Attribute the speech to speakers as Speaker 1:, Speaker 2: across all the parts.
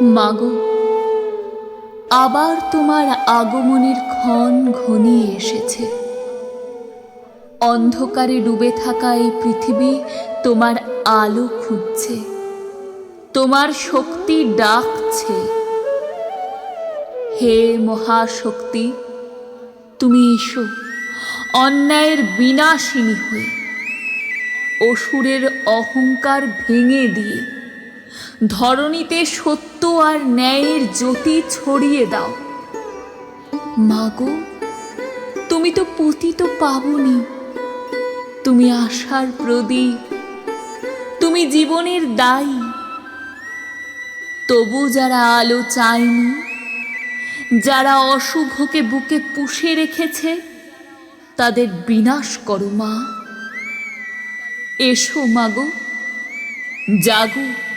Speaker 1: মাগো, আবার তোমার আগমনের ক্ষণ ঘনিয়ে এসেছে। অন্ধকারে ডুবে থাকা এই পৃথিবী তোমার আলো খুঁজছে, তোমার শক্তি ডাকছে। হে মহাশক্তি, তুমি এসো, অন্যায়ের বিনাশিনী হয়ে, অসুরের অহংকার ভেঙে দিয়ে। ধরণীতে সত্য আর ন্যায়ের জ্যোতি ছড়িয়ে দাও। মাগো, তুমি তো পতিত পাবনি। তুমি আশার প্রদীপ। তুমি জীবনের দায়ী। তবু যারা আলো চায়নি, যারা অশুভকে বুকে পুষে রেখেছে, তাদের বিনাশ করো মা। এসো মাগো, জাগো।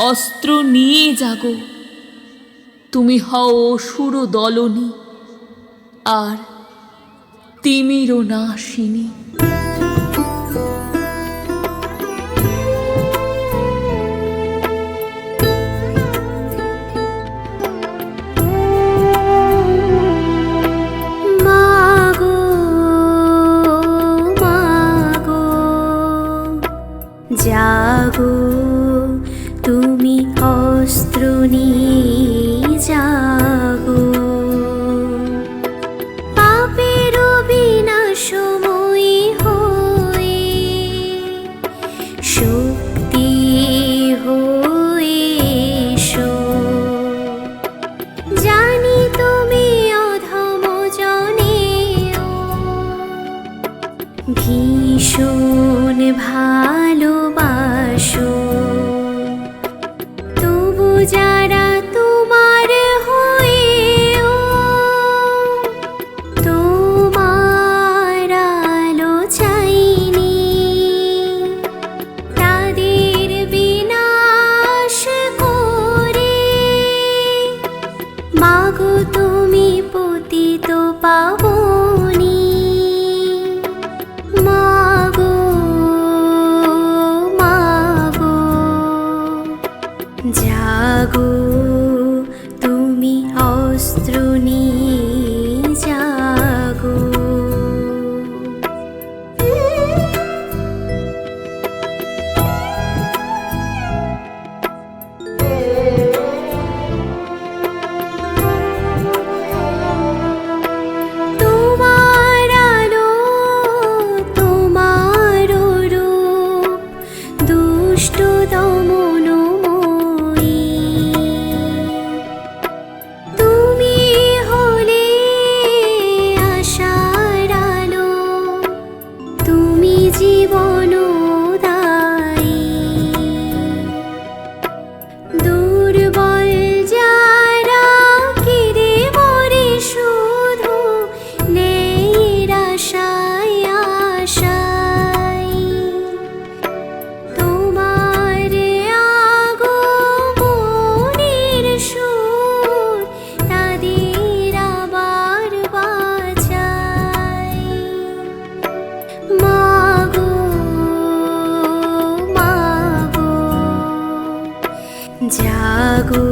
Speaker 1: অস্ত্র নিয়ে জাগো তুমি হও অসুর দলনী আর তিমিরও নাশিনী।
Speaker 2: জাগো তুমি অস্ত্র নিয়ে জাগো জাগো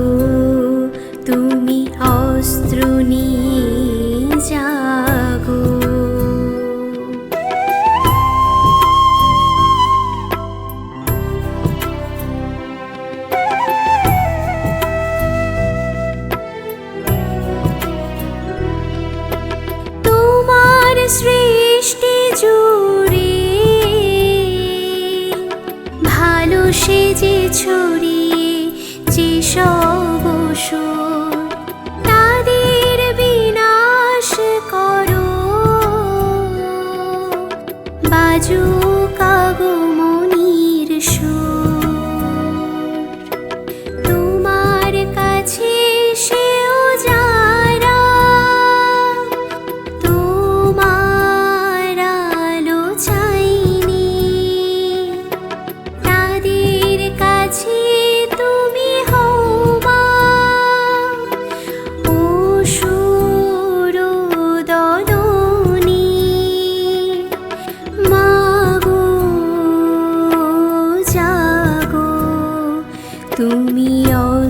Speaker 2: তুমি অস্ত্র জাগো। তোমার সৃষ্টি জুড়ে ভালো সেজে ছড়িয়ে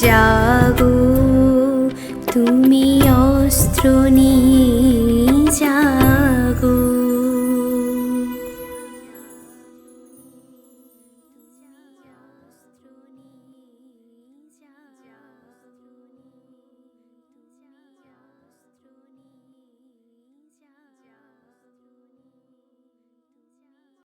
Speaker 2: জাগো